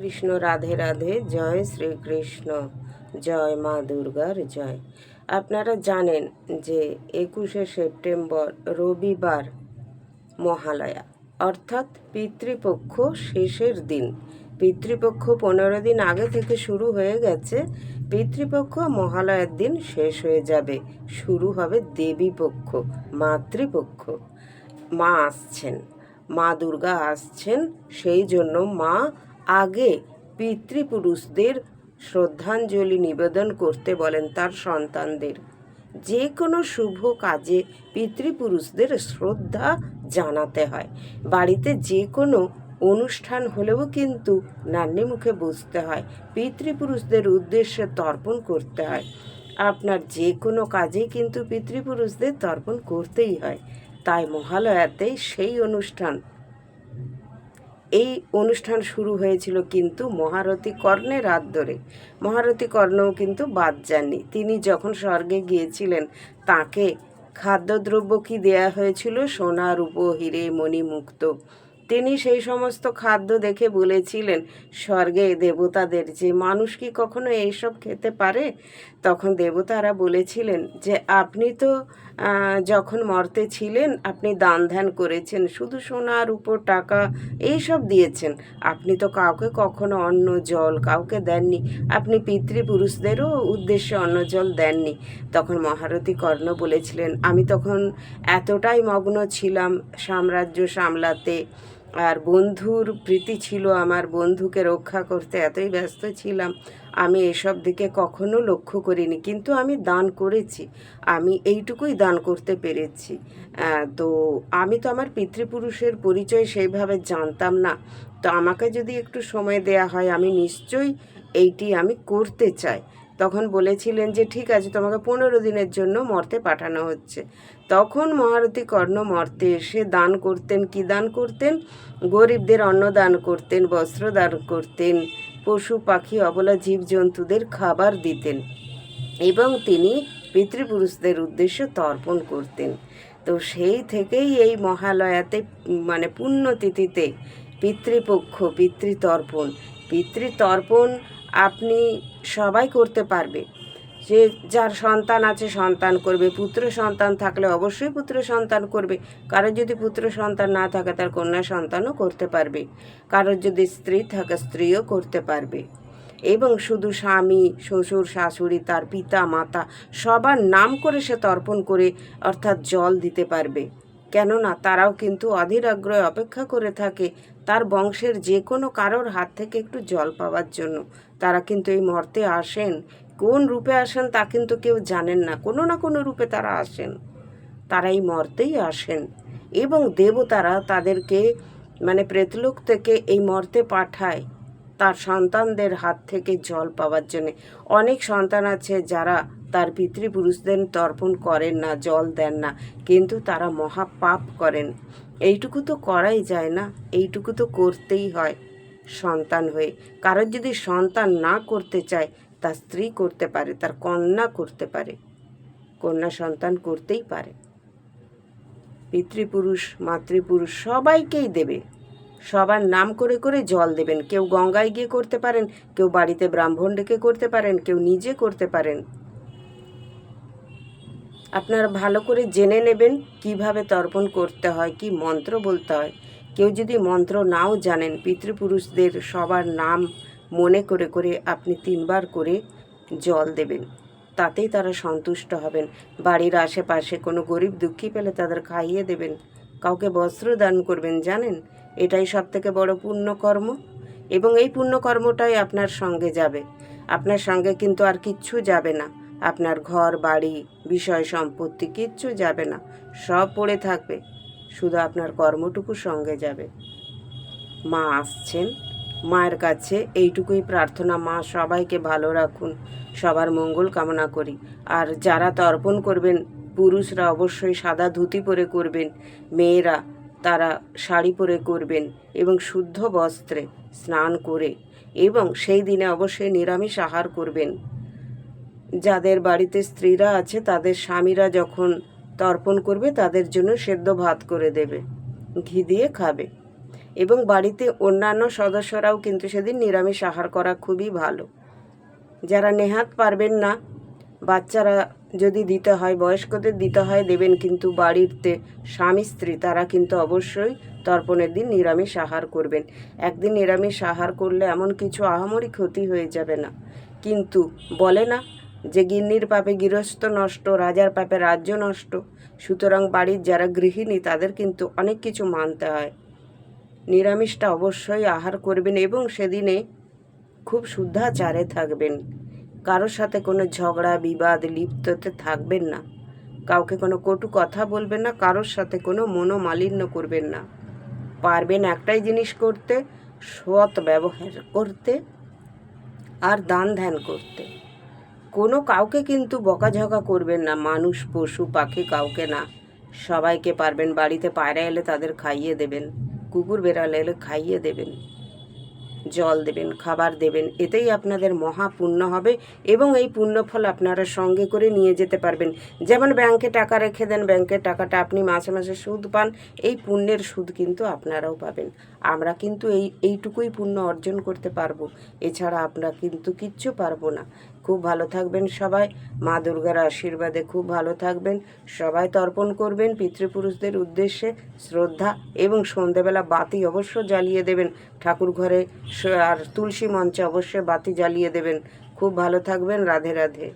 কৃষ্ণ রাধে রাধে, জয় শ্রীকৃষ্ণ, জয় মা দুর্গার জয়। আপনারা জানেন যে একুশে সেপ্টেম্বর রবিবার মহালয়া, অর্থাৎ পিতৃপক্ষ শেষের দিন। পিতৃপক্ষ পনেরো দিন আগে থেকে শুরু হয়ে গেছে। পিতৃপক্ষ মহালয়ার দিন শেষ হয়ে যাবে। শুরু হবে দেবীপক্ষ, মাতৃপক্ষ। মা আসছেন, মা দুর্গা আসছেন, সেই জন্য মা আগে পিতৃপুরুষদের শ্রদ্ধাঞ্জলি নিবেদন করতে বলেন তার সন্তানদের। যে কোনো শুভ কাজে পিতৃপুরুষদের শ্রদ্ধা জানাতে হয়। বাড়িতে যে কোনো অনুষ্ঠান হলেও কিন্তু নান্নি মুখে বুঝতে হয়। পিতৃপুরুষদের উদ্দেশ্যে তর্পণ করতে হয়। আপনার যে কোনো কাজেই কিন্তু পিতৃপুরুষদের তর্পণ করতেই হয়। তাই মহালয়াতেই সেই অনুষ্ঠান এই অনুষ্ঠান শুরু হয়েছিল কিন্তু মহারথী কর্ণের রাত ধরে। মহারথী কর্ণও কিন্তু বাদ যাননি। তিনি যখন স্বর্গে গিয়েছিলেন, তাকে খাদ্যদ্রব্য কি দেয়া হয়েছিল? সোনা রূপ হিরে মণি মুক্ত তিনি সেই সমস্ত খাদ্য দেখে বলেছিলেন, স্বর্গে দেবতাদের যে মানুষ কি কখনো এইসব খেতে পারে? তখন দেবতারা বলেছিলেন যে, আপনি তো যখন মর্তে ছিলেন, আপনি দান ধ্যান করেছেন, শুধু সোনার উপর টাকা এইসব দিয়েছেন। আপনি তো কাউকে কখনো অন্ন, জল কাউকে দেননি। আপনি পিতৃপুরুষদেরও উদ্দেশ্যে অন্ন, জল দেননি। তখন মহারথী কর্ণ বলেছিলেন, আমি তখন এতটাই মগ্ন ছিলাম সাম্রাজ্য সামলাতে আর বন্ধুর প্রীতি ছিল আমার বন্ধুকে রক্ষা করতে এতই ব্যস্ত ছিলাম। আমি এসব দিকে কখনো লক্ষ্য করিনি, কিন্তু আমি দান করেছি। আমি এইটুকুই দান করতে পেরেছি। তো আমি তো আমার পিতৃপুরুষের পরিচয় সেইভাবে জানতাম না। তো আমাকে যদি একটু সময় দেয়া হয়, আমি নিশ্চয়ই এইটি আমি করতে চাই। তখন বলেছিলেন যে, ঠিক আছে, তোমাকে পনেরো দিনের জন্য মর্তে পাঠানো হচ্ছে। তখন মহারথী কর্ণ মর্তে এসে দান করতেন। কি দান করতেন? গরিবদের অন্ন দান করতেন বস্ত্র দান করতেন, পশু, পাখি, অবলা জীবজন্তুদের খাবার দিতেন এবং তিনি পিতৃপুরুষদের উদ্দেশ্যে তর্পণ করতেন। তো সেই থেকেই এই মহালয়াতে মানে পুণ্যতিথিতে পিতৃপক্ষ, পিতৃতর্পণ পিতৃতর্পণ আপনি সবাই করতে পারবে। যে যার সন্তান আছে সন্তান করবে। পুত্র সন্তান থাকলে অবশ্যই পুত্র সন্তান করবে। কারোর যদি পুত্র সন্তান না থাকে, তার কন্যা সন্তানও করতে পারবে। কারোর যদি স্ত্রী থাকে, স্ত্রীও করতে পারবে। এবং শুধু স্বামী, শ্বশুর, শাশুড়ি, তার পিতা, মাতা, সবার নাম করে সে তর্পণ করে, অর্থাৎ জল দিতে পারবে। কেননা তারাও কিন্তু অধীর আগ্রহে অপেক্ষা করে থাকে তার বংশের যে কোনো কারোর হাত থেকে একটু জল পাওয়ার জন্য। তারা কিন্তু এই মর্তে আসেন। কোন রূপে আসেন তা কিন্তু কেউ জানেন না। কোনো না কোনো রূপে তারা আসেন। তারা এই মর্তেই আসেন এবং দেবতারা তাদেরকে মানে প্রেতলোক থেকে এই মর্তে পাঠায় তার সন্তানদের হাত থেকে জল পাওয়ার জন্যে। অনেক সন্তান আছে যারা তার পিতৃপুরুষদের তর্পণ করেন না, জল দেন না, কিন্তু তারা মহা পাপ করেন। এইটুকু তো করাই যায় না, এইটুকু তো করতেই হয় সন্তান হয়ে। কারোর যদি সন্তান না করতে চায় তার স্ত্রী করতে পারে, তার কন্যা করতে পারে। কন্যা সন্তান করতেই পারে। পিতৃপুরুষ, মাতৃপুরুষ সবাইকেই দেবে। সবার নাম করে করে জল দেবেন। কেউ গঙ্গায় গিয়ে করতে পারেন, কেউ বাড়িতে ব্রাহ্মণ ডেকে করতে পারেন, কেউ নিজে করতে পারেন। আপনারা ভালো করে জেনে নেবেন কীভাবে তর্পণ করতে হয়, কি মন্ত্র বলতে হয়। কেউ যদি মন্ত্র নাও জানেন, পিতৃপুরুষদের সবার নাম মনে করে করে আপনি তিনবার করে জল দেবেন। তাতেই তারা সন্তুষ্ট হবেন। বাড়ির আশেপাশে কোনো গরিব দুঃখী পেলে তাদের খাইয়ে দেবেন। কাউকে বস্ত্র দান করবেন, জানেন? এটাই সব থেকে বড় পুণ্যকর্ম। এবং এই পুণ্যকর্মটাই আপনার সঙ্গে যাবে। আপনার সঙ্গে কিন্তু আর কিচ্ছু যাবে না। আপনার ঘর, বাড়ি, বিষয়, সম্পত্তি কিচ্ছু যাবে না। সব পড়ে থাকবে। শুধু আপনার কর্মটুকু সঙ্গে যাবে। মা আসছেন। মায়ের কাছে এইটুকুই প্রার্থনা। মা, সবাইকে ভালো রাখুন। সবার মঙ্গল কামনা করি। আর যারা তর্পণ করবেন, পুরুষরা অবশ্যই সাদা ধুতি পরে করবেন। মেয়েরা, তারা শাড়ি পরে করবেন এবং শুদ্ধ বস্ত্রে স্নান করে এবং সেই দিনে অবশ্যই নিরামিষ আহার করবেন। যাদের বাড়িতে স্ত্রীরা আছে, তাদের স্বামীরা যখন তর্পণ করবে, তাদের জন্য সেদ্ধ ভাত করে দেবে, ঘি দিয়ে খাবে। এবং বাড়িতে অন্যান্য সদস্যরাও কিন্তু সেদিন নিরামিষ আহার করা খুবই ভালো। যারা নেহাত পারবেন না, বাচ্চারা যদি দিতে হয়, বয়স্কদের দিতে হয়, দেবেন কিন্তু বাড়িতে স্বামী স্ত্রী, তারা কিন্তু অবশ্যই তর্পণের দিন নিরামিষ আহার করবেন। একদিন নিরামিষ আহার করলে এমন কিছু আহামরি ক্ষতি হয়ে যাবে না। কিন্তু বলে না যে গিন্নির পাপে গৃহস্থ নষ্ট, রাজার পাপে রাজ্য নষ্ট, সুতরাং বাড়ির যারা গৃহিণী তাদের কিন্তু অনেক কিছু মানতে হয়। নিরামিষটা অবশ্যই আহার করবেন এবং সেদিনে খুব শুদ্ধাচারে থাকবেন। কারোর সাথে কোনো ঝগড়া, বিবাদ, লিপ্ততে থাকবেন না। কাউকে কোনো কটু কথা বলবেন না, কারোর সাথে কোনো মনোমালিন্য করবেন না। পারবেন একটাই জিনিস করতে, সৎ ব্যবহার করতে আর দান ধ্যান করতে। কোনো কাউকে কিন্তু বকাঝকা করবেন না, মানুষ, পশু, পাখি কাউকে না। সবাইকে পারবেন, বাড়িতে পায়রা এলে তাদের খাইয়ে দেবেন, কুকুর বেড়াল এলে খাইয়ে দেবেন, জল দেবেন, খাবার দেবেন, এতেই আপনাদের মহা পুণ্য হবে এবং এই পুণ্যফল আপনারা সঙ্গে করে নিয়ে যেতে পারবেন। যেমন ব্যাংকে টাকা রেখে দেন ব্যাংকের টাকাটা আপনি মাসে মাসে সুদ পান, এই পুণ্যের সুদ কিন্তু আপনারাও পাবেন। আমরা কিন্তু এই, এইটুকুই পুণ্য অর্জন করতে পারব, এছাড়া আমরা কিন্তু কিচ্ছু পারব না। খুব ভালো থাকবেন সবাই। মা দুর্গার আশীর্বাদে খুব ভালো থাকবেন। সবাই তর্পণ করবেন পিতৃপুরুষদের উদ্দেশ্যে শ্রদ্ধা এবং সন্ধেবেলা বাতি অবশ্য জ্বালিয়ে দেবেন। ঠাকুর ঘরে আর তুলসী মঞ্চে অবশ্যই বাতি জ্বালিয়ে দেবেন। খুব ভালো থাকবেন। রাধে রাধে।